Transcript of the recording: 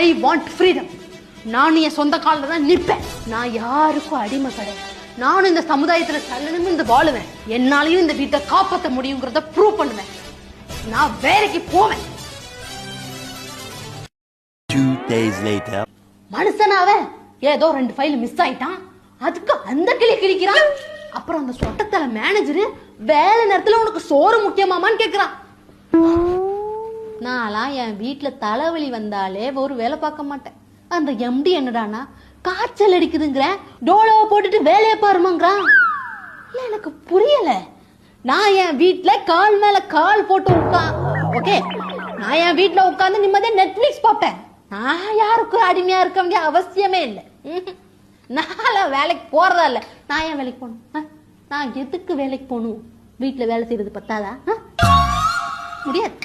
I want freedom நானும் என் சொந்த காலில் தான் நிற்பேன் நான் யாருக்கும் அடிமை கிடையாது. நானும் இந்த சமுதாயத்தில் சல்லனும் இந்த வாழுவேன். என்னாலையும் இந்த வீட்டை காப்பாற்ற முடியுங்கிறத ப்ரூவ் பண்ணுவேன். நான் வேலைக்கு போவேன். Two days later. மனுஷனாவே ஏதோ ரெண்டு ஃபைல் மிஸ் ஆயிட்டான். அதுக்கு அந்த கிளி கிழிக்கிறான். அப்புறம் அந்த சொட்டத்தல மேனேஜர் வேலை நேரத்துல உனக்கு சோறு முக்கியமாமான்னு கேக்குறான். நான்லாம் என் வீட்டுல தலைவலி வந்தாலே ஒரு வேலை பார்க்க மாட்டேன். அந்த எம்டி என்னடானா காய்ச்சல் அடிக்குதுங்கிறேன் டோலோவை போட்டுட்டு வேலையை பாருமாங்கிறான். இல்லை எனக்கு புரியல. நான் என் வீட்டில் கால் மேல கால் போட்டு உட்கா ஓகே நான் என் வீட்டில் உட்கார்ந்து நிம்மதியா நெட்ஃப்ளிக்ஸ் பார்ப்பேன். நான் யாருக்கும் அடிமையாக இருக்க வேண்டிய அவசியமே இல்லை. நான் நான்லாம் வேலைக்கு போகிறதா இல்ல. நான் ஏன் வேலைக்கு போகணும்? நான் எதுக்கு வேலைக்கு போகணும்? வீட்டில் வேலை செய்யறது பத்தாதா? முடியாது.